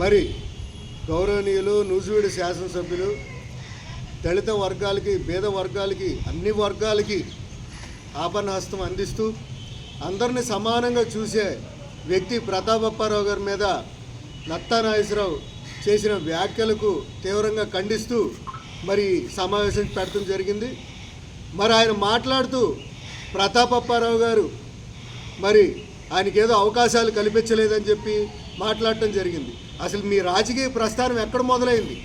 మరి గౌరవనీయులు నూజివీడు శాసనసభ్యులు దళిత వర్గాలకి పేద వర్గాలకి అన్ని వర్గాలకి ఆపన్నహస్తం అందిస్తూ అందరిని సమానంగా చూసే వ్యక్తి ప్రతాపప్పారావు గారి మీద నత్తా నాగేశ్వరరావు చేసిన వ్యాఖ్యలకు తీవ్రంగా ఖండిస్తూ మరి సమావేశం పెట్టడం జరిగింది. మరి ఆయన మాట్లాడుతూ ప్రతాపప్పారావు గారు మరి ఆయనకి ఏదో అవకాశాలు కల్పించలేదని చెప్పి మాట్లాడటం జరిగింది. అసలు మీ రాజకీయ ప్రస్థానం ఎక్కడ మొదలైంది?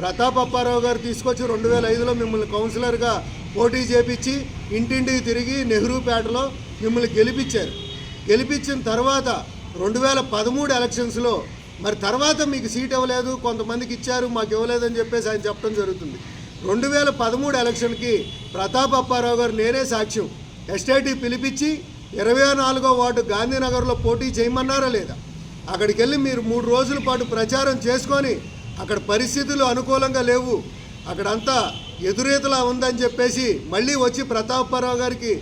ప్రతాప్ అప్పారావు గారు తీసుకొచ్చి రెండు వేల ఐదులో మిమ్మల్ని కౌన్సిలర్గా పోటీ చేపించి ఇంటింటికి తిరిగి నెహ్రూపేటలో మిమ్మల్ని గెలిపించారు. గెలిపించిన తర్వాత రెండు వేల పదమూడు ఎలక్షన్స్లో మరి తర్వాత మీకు సీట్ ఇవ్వలేదు కొంతమందికి ఇచ్చారు మాకు ఇవ్వలేదని చెప్పేసి ఆయన చెప్పడం జరుగుతుంది. రెండు వేల పదమూడు ఎలక్షన్కి ప్రతాప్ అప్పారావు గారు నేనే సాక్ష్యం. ఎస్టేటి పిలిపించి ఇరవై నాలుగో వార్డు గాంధీనగర్లో పోటీ చేయమన్నారా లేదా? అక్కడికి వెళ్ళి మీరు మూడు రోజుల పాటు ప్రచారం చేసుకొని అక్కడ పరిస్థితులు అనుకూలంగా లేవు. అక్కడంతా ఎదురేతలా ఉందని చెప్పేసి మళ్ళీ వచ్చి ప్రతాపరావు గారికి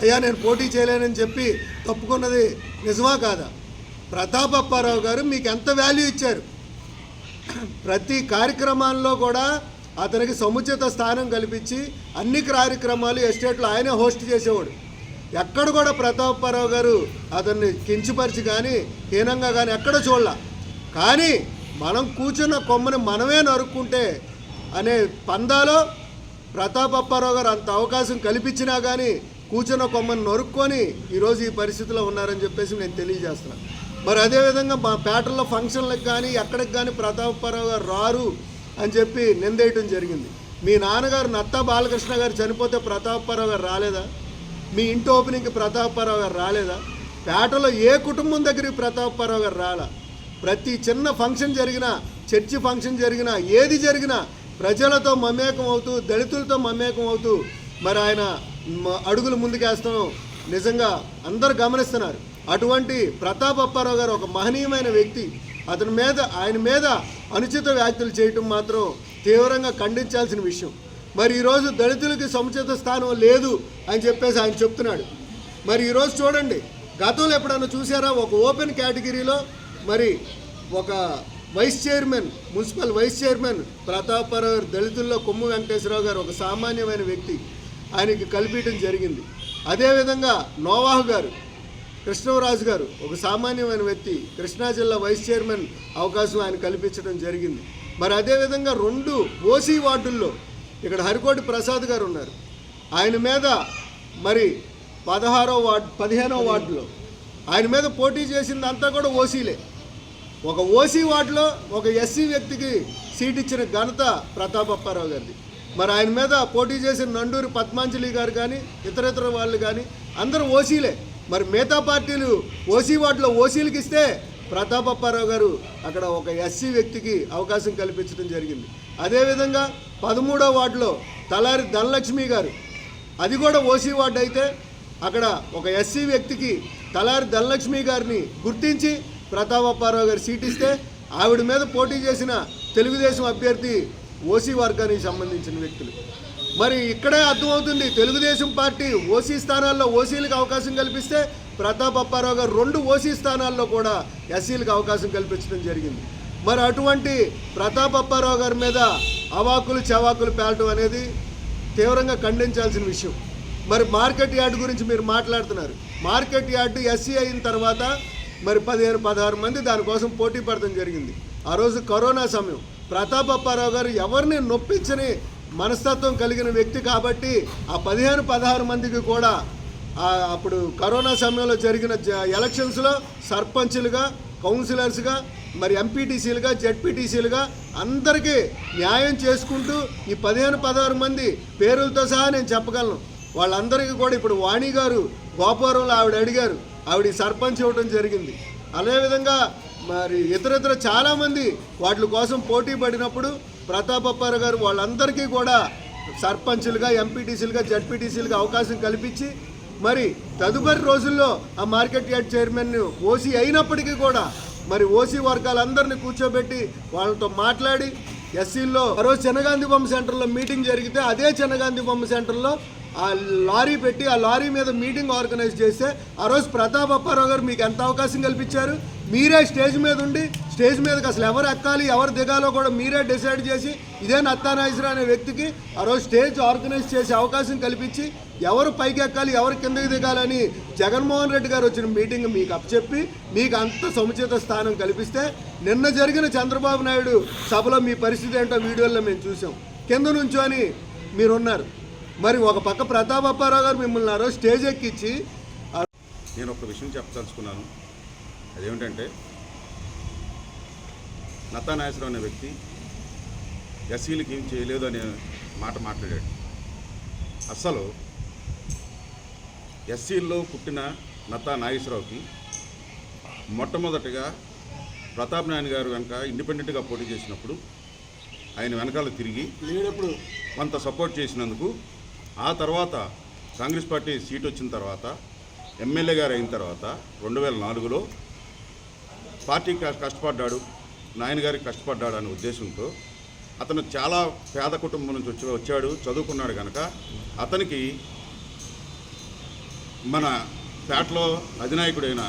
అయ్యా నేను పోటీ చేయలేనని చెప్పి తప్పుకున్నది నిజమా కాదా? ప్రతాపప్పారావు గారు మీకు ఎంత వాల్యూ ఇచ్చారు? ప్రతి కార్యక్రమాల్లో కూడా అతనికి సముచిత స్థానం కల్పించి అన్ని కార్యక్రమాలు ఎస్టేట్లో ఆయనే హోస్ట్ చేసేవాడు. ఎక్కడ కూడా ప్రతాపరావు గారు అతన్ని కించిపరిచి కానీ హీనంగా కానీ ఎక్కడ చూడాల. కానీ మనం కూర్చున్న కొమ్మని మనమే నరుక్కుంటే అనే పందాలో ప్రతాపప్పారావు గారు అంత అవకాశం కల్పించినా కానీ కూర్చున్న కొమ్మని నరుక్కొని ఈరోజు ఈ పరిస్థితిలో ఉన్నారని చెప్పేసి నేను తెలియజేస్తున్నాను. మరి అదేవిధంగా మా పేటల్లో ఫంక్షన్లకు కానీ ఎక్కడికి కానీ ప్రతాపప్పారావు గారు రారు అని చెప్పి నిందేయటం జరిగింది. మీ నాన్నగారు నత్తా బాలకృష్ణ గారు చనిపోతే ప్రతాపప్పారావు గారు రాలేదా? మీ ఇంటి ఓపెనింగ్కి ప్రతాపరావు గారు రాలేదా? పేటలో ఏ కుటుంబం దగ్గరికి ప్రతాపరావు గారు రాలా? ప్రతి చిన్న ఫంక్షన్ జరిగినా చర్చి ఫంక్షన్ జరిగినా ఏది జరిగినా ప్రజలతో మమేకం అవుతూ దళితులతో మమేకం అవుతూ మరి ఆయన అడుగులు ముందుకేస్తాం నిజంగా అందరు గమనిస్తున్నారు. అటువంటి ప్రతాప్ అప్పారావు గారు ఒక మహనీయమైన వ్యక్తి. అతని మీద ఆయన మీద అనుచిత వ్యాఖ్యలు చేయటం మాత్రం తీవ్రంగా ఖండించాల్సిన విషయం. మరి ఈరోజు దళితులకి సముచిత స్థానం లేదు అని చెప్పేసి ఆయన చెప్తున్నాడు. మరి ఈరోజు చూడండి గతంలో ఎప్పుడన్నా చూసారా? ఒక ఓపెన్ కేటగిరీలో మరి ఒక vice chairman municipal vice chairman Prataparao దళితుల్లో కొమ్ము వెంకటేశ్వరరావు గారు ఒక సామాన్యమైన వ్యక్తి. ఆయనకి కల్పించడం జరిగింది. అదేవిధంగా నోవాహు గారు కృష్ణరాజు గారు ఒక సామాన్యమైన వ్యక్తి కృష్ణా జిల్లా వైస్ చైర్మన్ అవకాశం ఆయన కల్పించడం జరిగింది. మరి అదేవిధంగా రెండు ఓసీ వార్డుల్లో ఇక్కడ హరికోటి ప్రసాద్ గారు ఉన్నారు. ఆయన మీద మరి పదహారో వార్డు పదిహేనో వార్డులో ఆయన మీద పోటీ చేసింది అంతా కూడా ఓసీలే. ఒక ఓసీ వార్డులో ఒక ఎస్సీ వ్యక్తికి సీట్ ఇచ్చిన ఘనత ప్రతాప్ అప్పారావు గారిది. మరి ఆయన మీద పోటీ చేసిన నండూరి పద్మాంజలి గారు కానీ ఇతరితర వాళ్ళు కానీ అందరూ ఓసీలే. మరి మిగతా పార్టీలు ఓసీ వార్డులో ఓసీలకు ఇస్తే ప్రతాప్ అప్పారావు గారు అక్కడ ఒక ఎస్సీ వ్యక్తికి అవకాశం కల్పించడం జరిగింది. అదేవిధంగా పదమూడో వార్డులో తలారి ధనలక్ష్మి గారు. అది కూడా ఓసీ వార్డు అయితే అక్కడ ఒక ఎస్సీ వ్యక్తికి తలారి ధనలక్ష్మి గారిని గుర్తించి ప్రతాప్ అప్పారావు గారు సీట్ ఇస్తే ఆవిడ మీద పోటీ చేసిన తెలుగుదేశం అభ్యర్థి ఓసీ వర్గానికి సంబంధించిన వ్యక్తులు. మరి ఇక్కడే అర్థమవుతుంది తెలుగుదేశం పార్టీ ఓసీ స్థానాల్లో ఓసీలకు అవకాశం కల్పిస్తే ప్రతాప్ అప్పారావు గారు రెండు ఓసీ స్థానాల్లో కూడా ఎస్సీలకు అవకాశం కల్పించడం జరిగింది. మరి అటువంటి ప్రతాప్ అప్పారావు గారి మీద అవాకులు చవాకులు పేలటం అనేది తీవ్రంగా ఖండించాల్సిన విషయం. మరి మార్కెట్ యార్డ్ గురించి మీరు మాట్లాడుతున్నారు. మార్కెట్ యార్డ్ ఎస్సీ అయిన తర్వాత మరి పదిహేను పదహారు మంది దానికోసం పోటీ పడటం జరిగింది. ఆ రోజు కరోనా సమయం. ప్రతాప్ అప్పారావు గారు ఎవరిని నొప్పించని మనస్తత్వం కలిగిన వ్యక్తి కాబట్టి ఆ పదిహేను పదహారు మందికి కూడా అప్పుడు కరోనా సమయంలో జరిగిన జ- ఎలక్షన్స్లో సర్పంచ్లుగా కౌన్సిలర్స్గా మరి ఎంపీటీసీలుగా జెడ్పీటీసీలుగా అందరికీ న్యాయం చేసుకుంటూ ఈ పదిహేను పదహారు మంది పేరులతో సహా నేను చెప్పగలను. వాళ్ళందరికీ కూడా ఇప్పుడు వాణి గారు గోపురంలో ఆవిడ అడిగారు. ఆవిడ ఈ సర్పంచ్ ఇవ్వడం జరిగింది. అదేవిధంగా మరి ఇతరితర చాలామంది వాటి కోసం పోటీ పడినప్పుడు ప్రతాప్ గారు వాళ్ళందరికీ కూడా సర్పంచులుగా ఎంపీటీసీలుగా జడ్పీటీసీలుగా అవకాశం కల్పించి మరి తదుపరి రోజుల్లో ఆ మార్కెట్ యార్డ్ చైర్మన్ ఓసీ అయినప్పటికీ కూడా మరి ఓసీ వర్గాలందరినీ కూర్చోబెట్టి వాళ్ళతో మాట్లాడి ఎస్సీల్లో ఆరోజు చెనగాంధి చెనగాంధీ బొమ్మ సెంటర్లో మీటింగ్ జరిగితే అదే చెనగాంధీ బొమ్మ సెంటర్లో ఆ లారీ పెట్టి ఆ లారీ మీద మీటింగ్ ఆర్గనైజ్ చేస్తే ఆ రోజు ప్రతాప్ అప్పారావు గారు మీకు ఎంత అవకాశం కల్పించారు? మీరే స్టేజ్ మీద ఉండి స్టేజ్ మీదకి అసలు ఎవరు ఎక్కాలి ఎవరు దిగాలో కూడా మీరే డిసైడ్ చేసి ఇదే నత్తానాయసరా అనే వ్యక్తికి ఆ రోజు స్టేజ్ ఆర్గనైజ్ చేసే అవకాశం కల్పించి ఎవరు పైకి ఎక్కాలి ఎవరు కిందకి దిగాలని జగన్మోహన్ రెడ్డి గారు వచ్చిన మీటింగ్ మీకు అప్పచెప్పి మీకు అంత సముచిత స్థానం కల్పిస్తే నిన్న జరిగిన చంద్రబాబు నాయుడు సభలో మీ పరిస్థితి ఏంటో వీడియోలో మేము చూసాం కింద నుంచొని మీరున్నారు. మరి ఒక పక్క ప్రతాప్ అప్పారావు గారు మిమ్మల్ని ఆ రోజు స్టేజ్ ఎక్కించి నేను ఒక విషయం చెప్పదలుచుకున్నాను. అదేమిటంటే నత్తానాయసరావు అనే వ్యక్తి ఎస్సీలకి ఏం చేయలేదు అనే మాట మాట్లాడాడు. అస్సలు ఎస్సీల్లో పుట్టిన నత్తా నాగేశ్వరరావుకి మొట్టమొదటిగా ప్రతాప్ నారాయణ గారు వెనక ఇండిపెండెంట్గా పోటీ చేసినప్పుడు ఆయన వెనకాల తిరిగి లేనప్పుడు కొంత సపోర్ట్ చేసినందుకు ఆ తర్వాత కాంగ్రెస్ పార్టీ సీట్ వచ్చిన తర్వాత ఎమ్మెల్యే గారు అయిన తర్వాత రెండు వేల నాలుగులో కష్ట- కష్టపడ్డాడు నాయన గారికి కష్టపడ్డాడు అనే ఉద్దేశంతో అతను చాలా పేద కుటుంబం నుంచి వచ్చి వచ్చాడు చదువుకున్నాడు కనుక అతనికి మన పేటలో అధినాయకుడైన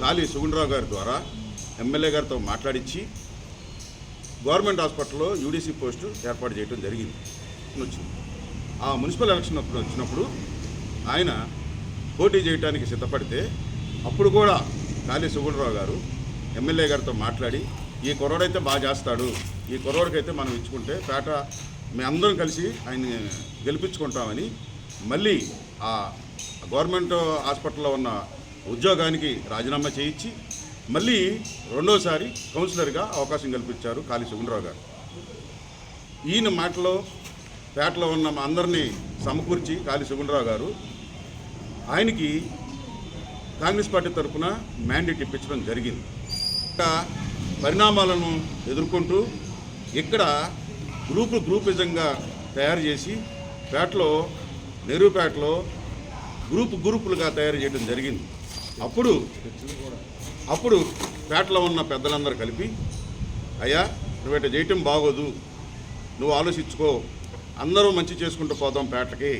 కాళీ సుగుండరావు గారి ద్వారా ఎమ్మెల్యే గారితో మాట్లాడించి గవర్నమెంట్ హాస్పిటల్లో యూడీసీ పోస్టు ఏర్పాటు చేయడం జరిగింది. వచ్చింది. ఆ మున్సిపల్ ఎలక్షన్ అప్పుడు వచ్చినప్పుడు ఆయన పోటీ చేయడానికి సిద్ధపడితే అప్పుడు కూడా కాళీ సుగుణరావు గారు ఎమ్మెల్యే గారితో మాట్లాడి ఈ కుర్రోడైతే బాగా చేస్తాడు. ఈ కుర్రోడికైతే మనం ఇచ్చుకుంటే పేట మేము అందరం కలిసి ఆయన్ని గెలిపించుకుంటామని మళ్ళీ ఆ గవర్నమెంట్ హాస్పిటల్లో ఉన్న ఉద్యోగానికి రాజీనామా చేయించి మళ్ళీ రెండోసారి కౌన్సిలర్గా అవకాశం కల్పించారు కాళీ సుగుణరావు గారు. ఈయన మాటలో పేటలో ఉన్న మా అందరినీ సమకూర్చి కాళీ సుగుణరావు గారు ఆయనకి కాంగ్రెస్ పార్టీ తరఫున మ్యాండేట్ ఇప్పించడం జరిగింది. ఇంకా పరిణామాలను ఎదుర్కొంటూ ఇక్కడ గ్రూపు గ్రూపిజంగా తయారు చేసి పేటలో నెహ్రూపేటలో గ్రూప్ గ్రూపులుగా తయారు చేయడం జరిగింది. అప్పుడు అప్పుడు పేటలో ఉన్న పెద్దలందరూ కలిపి అయ్యా నువ్వు చేయటం బాగోదు. నువ్వు ఆలోచించుకో. అందరూ మంచి చేసుకుంటూ పోదాం పేటకి.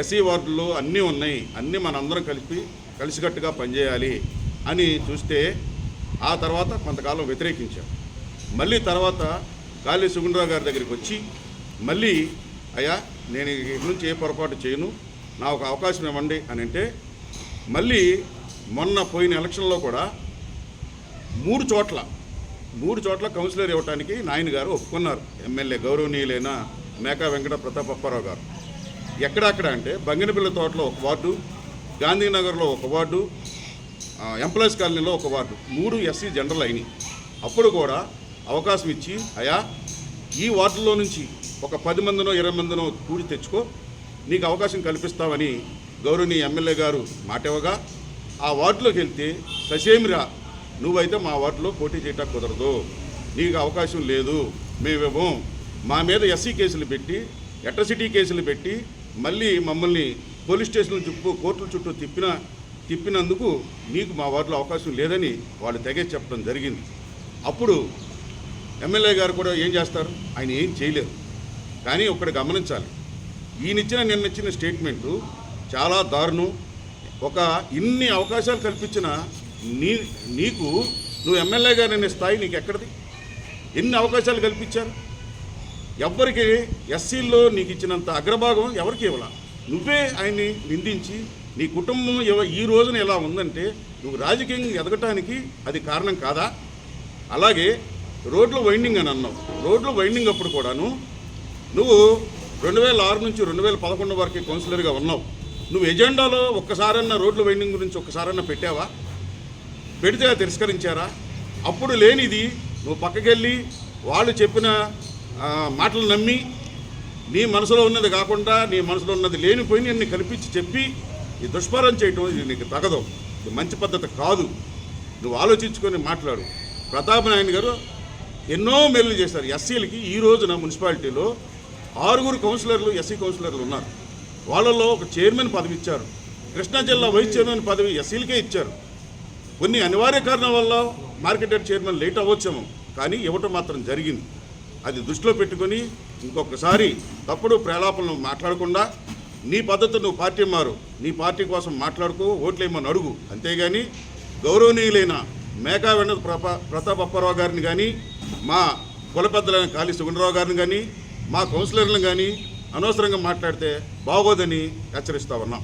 ఎస్సీ వార్డుల్లో అన్నీ ఉన్నాయి. అన్నీ మనందరం కలిపి కలిసికట్టుగా పనిచేయాలి అని చూస్తే ఆ తర్వాత కొంతకాలం వ్యతిరేకించాం మళ్ళీ తర్వాత గాలి సుగుండరావు గారి దగ్గరికి వచ్చి మళ్ళీ అయ్యా నేను ఇక్కడి నుంచి ఏ పొరపాటు చేయను. నా ఒక అవకాశం ఇవ్వండి అని అంటే మళ్ళీ మొన్న పోయిన ఎలక్షన్లో కూడా మూడు చోట్ల మూడు చోట్ల కౌన్సిలర్ ఇవ్వడానికి నాయన గారు ఒప్పుకున్నారు. ఎమ్మెల్యే గౌరవనీయులైన మేకా వెంకట ప్రతాప్ అప్పారావు గారు. ఎక్కడక్కడ అంటే బంగినపిల్ల తోటలో ఒక వార్డు గాంధీనగర్లో ఒక వార్డు ఎంప్లాయీస్ కాలనీలో ఒక వార్డు మూడు ఎస్సీ జనరల్ అయినాయి అప్పుడు కూడా అవకాశం ఇచ్చి అయా ఈ వార్డులో నుంచి ఒక పది మందినో ఇరవై మందినో కూడి తెచ్చుకో నీకు అవకాశం కల్పిస్తామని గౌరవనీయ ఎమ్మెల్యే గారు మాట ఇవ్వగా ఆ వార్డులోకి వెళ్తే ససేమిరా నువ్వైతే మా వార్డులో పోటీ చేయటం కుదరదు. నీకు అవకాశం లేదు మేమేమో మా మీద ఎస్సీ కేసులు పెట్టి ఎట్రసిటీ కేసులు పెట్టి మళ్ళీ మమ్మల్ని పోలీస్ స్టేషన్ల చుట్టూ కోర్టుల చుట్టూ తిప్పిన తిప్పినందుకు నీకు మా వార్డులో అవకాశం లేదని వాళ్ళు తెగే చెప్పడం జరిగింది. అప్పుడు ఎమ్మెల్యే గారు కూడా ఏం చేస్తారు? ఆయన ఏం చేయలేరు. కానీ ఒకటి గమనించాలి. ఈయనిచ్చిన నిన్నచ్చిన స్టేట్మెంటు చాలా దారుణం. ఒక ఇన్ని అవకాశాలు కల్పించిన నీ నీకు నువ్వు ఎమ్మెల్యే గారు అనే స్థాయి నీకు ఎక్కడిది ఎన్ని అవకాశాలు కల్పించారు? ఎవ్వరికి ఎస్సీల్లో నీకు ఇచ్చినంత అగ్రభాగం ఎవరికి ఇవ్వాల? నువ్వే ఆయన్ని నిందించి నీ కుటుంబం ఈ రోజున ఎలా ఉందంటే నువ్వు రాజకీయంగా ఎదగటానికి అది కారణం కాదా? అలాగే రోడ్లు వైండింగ్ అని అన్నావు. రోడ్లు వైండింగ్ అప్పుడు కూడాను నువ్వు రెండు వేల ఆరు నుంచి రెండు వేల పదకొండు వరకు కౌన్సిలర్గా ఉన్నావు. నువ్వు ఎజెండాలో ఒక్కసారన్నా రోడ్ల వైండింగ్ గురించి ఒక్కసారన్నా పెట్టావా? పెడితే తిరస్కరించారా? అప్పుడు లేనిది నువ్వు పక్కకెళ్ళి వాళ్ళు చెప్పిన మాటలు నమ్మి నీ మనసులో ఉన్నది కాకుండా నీ మనసులో ఉన్నది లేనిపోయి నిన్ను కల్పించి చెప్పి ఈ దుష్పారం చేయటం ఇది నీకు తగదు. ఇది మంచి పద్ధతి కాదు. నువ్వు ఆలోచించుకొని మాట్లాడు. ప్రతాప్ నాయన్ గారు ఎన్నో మేలు చేశారు. ఎస్సీలకి ఈ రోజున మున్సిపాలిటీలో ఆరుగురు కౌన్సిలర్లు ఎస్సీ కౌన్సిలర్లు ఉన్నారు. వాళ్ళలో ఒక చైర్మన్ పదవి ఇచ్చారు. కృష్ణా జిల్లా వైస్ చైర్మన్ పదవి ఎస్సీలకే ఇచ్చారు. కొన్ని అనివార్య కారణాల వల్ల మార్కెటెడ్ చైర్మన్ లేట్ అవ్వచ్చేమో కానీ ఇవ్వటం మాత్రం జరిగింది. అది దృష్టిలో పెట్టుకొని ఇంకొకసారి తప్పుడు ప్రలాపనలు మాట్లాడకుండా నీ పద్ధతి నువ్వు పార్టీ మారు నీ పార్టీ కోసం మాట్లాడుకో ఓట్లేమని అడుగు. అంతేగాని గౌరవనీయులైన మేకా వెండ ప్రప ప్రతాప్ అప్పారావు గారిని కానీ మా కులపెద్దలైన కాళీ సుగుణరావు గారిని కానీ మా కౌన్సిలర్లను కానీ అనవసరంగా మాట్లాడితే బాగోదని హెచ్చరిస్తా ఉన్నాం.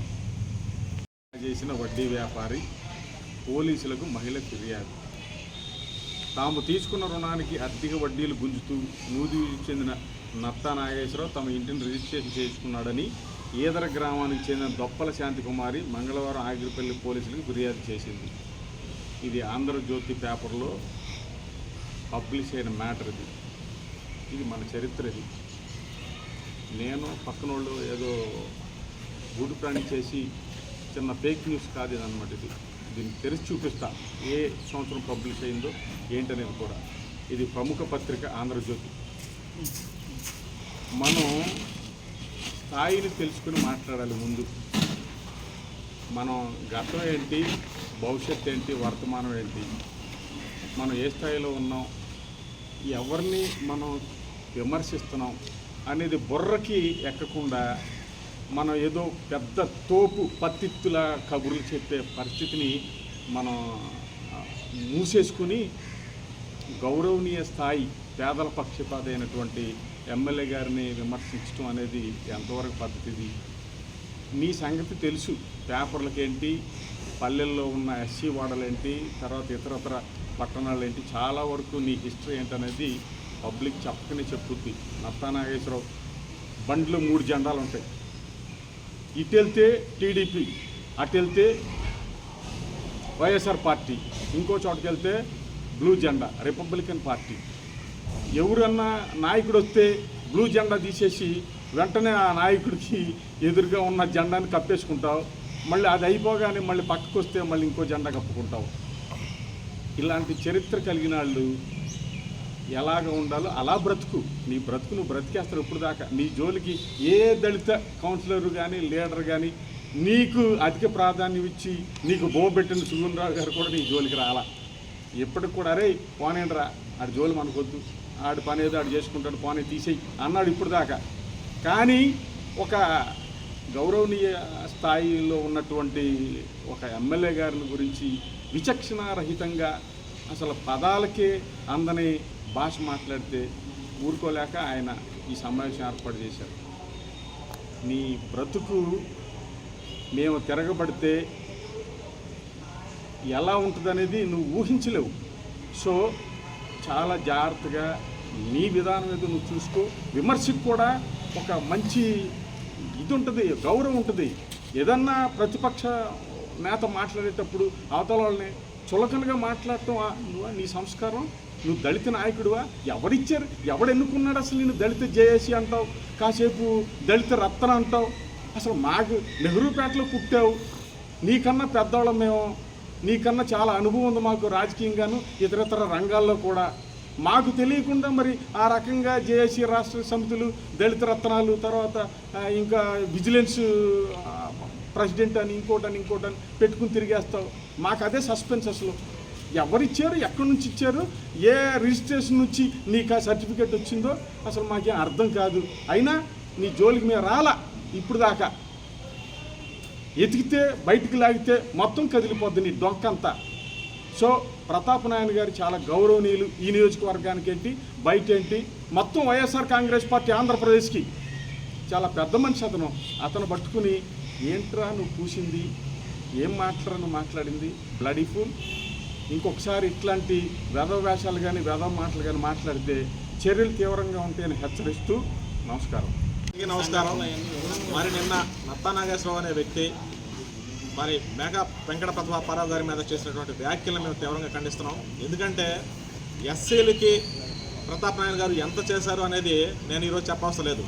చేసిన వడ్డీ వ్యాపారి పోలీసులకు మహిళ ఫిర్యాదు. తాము తీసుకున్న రుణానికి అధిక వడ్డీలు గుంజుతూ నూది చెందిన నత్తా నాగేశ్వరరావు తమ ఇంటిని రిజిస్ట్రేషన్ చేసుకున్నాడని ఈదర గ్రామానికి చెందిన దొప్పల శాంతికుమారి మంగళవారం ఆగిరిపల్లి పోలీసులకు ఫిర్యాదు చేసింది. ఇది ఆంధ్రజ్యోతి పేపర్లో పబ్లిష్ అయిన మ్యాటర్ ఇది. ఇది మన చరిత్ర ఇది. నేను పక్కన వాళ్ళు ఏదో గుడ్ ప్రాణి చేసి చిన్న ఫేక్ న్యూస్ కాదు ఇది అనమాట ఇది. దీన్ని తెరిచి చూపిస్తా. ఏ సంవత్సరం పబ్లిష్ అయిందో ఏంటనేది కూడా. ఇది ప్రముఖ పత్రిక ఆంధ్రజ్యోతి. మనం స్థాయిని తెలుసుకుని మాట్లాడాలి ముందు. మనం గతం ఏంటి భవిష్యత్ ఏంటి వర్తమానం ఏంటి మనం ఏ స్థాయిలో ఉన్నాం ఎవరిని మనం విమర్శిస్తున్నాం అనేది బుర్రకి ఎక్కకుండా మనం ఏదో పెద్ద తోపు పత్తిత్తుల కబుర్లు చెప్పే పరిస్థితిని మనం మూసేసుకుని గౌరవనీయ స్థాయి పేదల పక్షపాత అయినటువంటి ఎమ్మెల్యే గారిని విమర్శించడం అనేది ఎంతవరకు పద్ధతిది? నీ సంగతి తెలుసు. పేపర్లకేంటి? పల్లెల్లో ఉన్న ఎస్సీ వాడలేంటి తర్వాత ఇతరతర పట్టణాలు ఏంటి చాలా వరకు నీ హిస్టరీ ఏంటనేది పబ్లిక్ చెప్పకనే చెప్పుద్ది నత్తా నాగేశ్వరరావు. బండ్లు మూడు జెండాలు ఉంటాయి. ఇటు వెళ్తే టీడీపీ అటు వెళ్తే వైఎస్ఆర్ పార్టీ ఇంకో చోటకి వెళ్తే బ్లూ జెండా రిపబ్లికన్ పార్టీ. ఎవరన్నా నాయకుడు వస్తే బ్లూ జెండా తీసేసి వెంటనే ఆ నాయకుడికి ఎదురుగా ఉన్న జెండాని కప్పేసుకుంటావు. మళ్ళీ అది అయిపోగానే మళ్ళీ పక్కకు వస్తే మళ్ళీ ఇంకో జెండా కప్పుకుంటావు. ఇలాంటి చరిత్ర కలిగిన వాళ్ళు ఎలాగ ఉండాలో అలా బ్రతుకు. నీ బ్రతుకు నువ్వు బ్రతికేస్తారు ఇప్పుడు దాకా. నీ జోలికి ఏ దళిత కౌన్సిలర్ కానీ లీడర్ కానీ నీకు అధిక ప్రాధాన్యం ఇచ్చి నీకు బోబెట్టిన సుగుణరావు గారు కూడా నీ జోలికి రాలా. ఎప్పటికి కూడా అరే పోనేండ్రా ఆడి జోలి మనకొద్దు. ఆడి పని ఏదో ఆడు చేసుకుంటాడు పోనీ తీసేయి అన్నాడు ఇప్పుడు దాకా. కానీ ఒక గౌరవనీయ స్థాయిలో ఉన్నటువంటి ఒక ఎమ్మెల్యే గారిని గురించి విచక్షణారహితంగా అసలు పదాలకే అందని భాష మాట్లాడితే ఊరుకోలేక ఆయన ఈ సమావేశం ఏర్పాటు చేశారు. నీ బ్రతుకు మేము తిరగబడితే ఎలా ఉంటుందనేది నువ్వు ఊహించలేవు. సో చాలా జాగ్రత్తగా నీ విధానం ఏదో నువ్వు చూసుకో. విమర్శకు కూడా ఒక మంచి ఇది ఉంటుంది గౌరవం ఉంటుంది. ఏదన్నా ప్రతిపక్ష నేత మాట్లాడేటప్పుడు అవతల వాళ్ళని చులకనగా మాట్లాడటం నీ సంస్కారం? నువ్వు దళిత నాయకుడివా? ఎవరిచ్చారు? ఎవడు ఎన్నుకున్నాడు అసలు నేను దళిత జేఏసీ అంటావు? కాసేపు దళిత రత్న అంటావు? అసలు మాకు నెహ్రూపేటలో పుట్టావు. నీకన్నా పెద్దవాళ్ళం మేము. నీకన్నా చాలా అనుభవం ఉంది మాకు రాజకీయంగాను ఇతరితర రంగాల్లో కూడా. మాకు తెలియకుండా మరి ఆ రకంగా జేఏసీ రాష్ట్ర సమితులు దళిత రత్నాలు తర్వాత ఇంకా విజిలెన్స్ ప్రెసిడెంట్ అని ఇంకోటని ఇంకోటని పెట్టుకుని తిరిగేస్తావు. మాకు అదే సస్పెన్స్ అసలు. ఎవరిచ్చారు? ఎక్కడి నుంచి ఇచ్చారు ఏ రిజిస్ట్రేషన్ నుంచి నీకు ఆ సర్టిఫికేట్ వచ్చిందో అసలు మాకేం అర్థం కాదు. అయినా నీ జోలికి మేము రాలా ఇప్పుడు దాకా. ఎతికితే బయటికి లాగితే మొత్తం కదిలిపోద్ది నీ డొంకంతా సో ప్రతాప్ నారాయణ గారు చాలా గౌరవనీయులు ఈ నియోజకవర్గానికి ఏంటి? బయట ఏంటి? మొత్తం వైఎస్ఆర్ కాంగ్రెస్ పార్టీ ఆంధ్రప్రదేశ్కి. చాలా పెద్ద మనిషి అతను. అతను పట్టుకుని ఏంట్రా నువ్వు పూసింది ఏం మాట్లాడను? మాట్లాడింది. Bloody full. ఇంకొకసారి ఇట్లాంటి వెధవ వేషాలు కానీ వెధవ మాటలు కానీ మాట్లాడితే చర్యలు తీవ్రంగా ఉంటాయని హెచ్చరిస్తూ నమస్కారం. నమస్కారం. మరి నిన్న నత్తా నాగేశ్వరరావు అనే వ్యక్తి మరి మేఘా వెంకట ప్రతాపారావు గారి మీద చేసినటువంటి వ్యాఖ్యలను మేము తీవ్రంగా ఖండిస్తున్నాం. ఎందుకంటే ఎస్సీలకి ప్రతాప్ నారాయణ గారు ఎంత చేశారు అనేది నేను ఈరోజు చెప్పవసరం లేదు.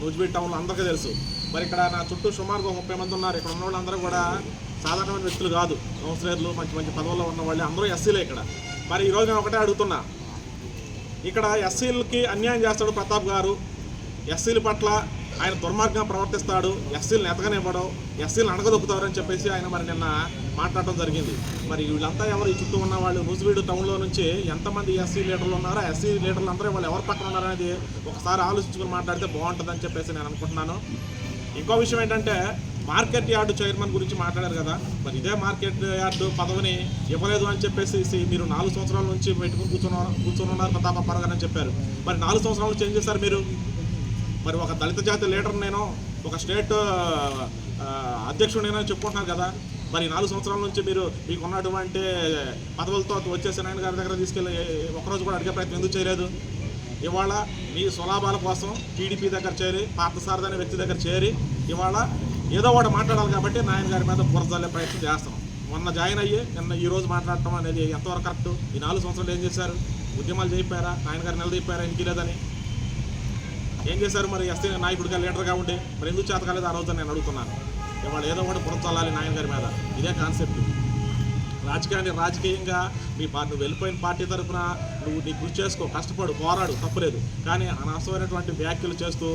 నూజిబీడ్ టౌన్లో అందరికీ తెలుసు. మరి ఇక్కడ నా చుట్టూ సుమారుగా ముప్పై మంది ఉన్నారు. ఇక్కడ ఉన్న వాళ్ళందరూ కూడా సాధారణమైన వ్యక్తులు కాదు. కౌన్సిలర్లు మంచి మంచి పదవుల్లో ఉన్న వాళ్ళు. అందరూ ఎస్సీలే ఇక్కడ. మరి ఈరోజు నేను ఒకటే అడుగుతున్నా. ఇక్కడ ఎస్సీలకి అన్యాయం చేస్తాడు ప్రతాప్ గారు. ఎస్సీల పట్ల ఆయన దుర్మార్గంగా ప్రవర్తిస్తాడు. ఎస్సీలను ఎతకనివ్వడం ఎస్సీలను అని చెప్పేసి ఆయన మరి నిన్న మాట్లాడటం జరిగింది. మరి వీళ్ళంతా ఎవరు? ఈ చుట్టూ ఉన్న వాళ్ళు నూజివీడు టౌన్లో నుంచి ఎంతమంది ఎస్సీ లీడర్లు ఉన్నారో ఎస్సీ లీడర్లు అందరూ వాళ్ళు ఎవరు పక్కన ఉన్నారనేది ఒకసారి ఆలోచించుకుని మాట్లాడితే బాగుంటుందని చెప్పేసి నేను అనుకుంటున్నాను. ఇంకో విషయం ఏంటంటే మార్కెట్ యార్డు చైర్మన్ గురించి మాట్లాడారు కదా. మరి ఇదే మార్కెట్ యార్డు పదవిని ఇవ్వలేదు అని చెప్పేసి మీరు నాలుగు సంవత్సరాల నుంచి పెట్టుకుని కూర్చున్న కూర్చున్నారు ఉన్నారు ప్రతాప అని చెప్పారు. మరి నాలుగు సంవత్సరాలు చేంజ్ చేశారు మీరు? మరి ఒక దళిత జాతి లీడర్ నేను ఒక స్టేట్ అధ్యక్షుడు నేను చెప్పుకుంటున్నాను కదా. మరి నాలుగు సంవత్సరాల నుంచి మీరు మీకు ఉన్నటువంటి పదవులతో వచ్చేసి నాయన గారి దగ్గర తీసుకెళ్ళి ఒకరోజు కూడా అడిగే ప్రయత్నం ఎందుకు చేయలేదు? ఇవాళ మీ స్వలాభాల కోసం టీడీపీ దగ్గర చేరి పార్థసారథి అనే వ్యక్తి దగ్గర చేరి ఇవాళ ఏదో ఒకటి మాట్లాడాలి కాబట్టి నాయన గారి మీద బురదల్లే ప్రయత్నం చేస్తాం మొన్న జాయిన్ అయ్యి నిన్న ఈ రోజు మాట్లాడటం అనేది ఎంతవరకు కరెక్ట్? ఈ నాలుగు సంవత్సరాలు ఏం చేశారు? ఉద్యమాలు చేయిపోయారా నాయన గారు నిలదీపారా? ఇంటికి లేదని? ఏం చేశారు మరి? ఎస్టీ నాయకుడిగా లీడర్గా ఉండి మరి ఎందుకు చేతకాలేదు ఆ రోజు నేను అడుగుతున్నాను. ఇవాళ ఏదో ఒకటి పురచాలి నాయన గారి మీద. ఇదే కాన్సెప్ట్. రాజకీయాన్ని రాజకీయంగా మీ పార్టీ నువ్వు వెళ్ళిపోయిన పార్టీ తరఫున నువ్వు నీ కృషి చేసుకో కష్టపడు పోరాడు తప్పులేదు. కానీ అనవసరమైనటువంటి వ్యాఖ్యలు చేస్తూ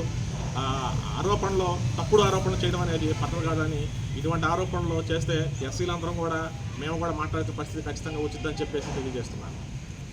ఆరోపణలో తప్పుడు ఆరోపణలు చేయడం అనేది పట్టదు కాదని ఇటువంటి ఆరోపణలు చేస్తే ఎస్సీలందరం కూడా మేము కూడా మాట్లాడే పరిస్థితి ఖచ్చితంగా వచ్చిందని చెప్పేసి తెలియజేస్తున్నాను.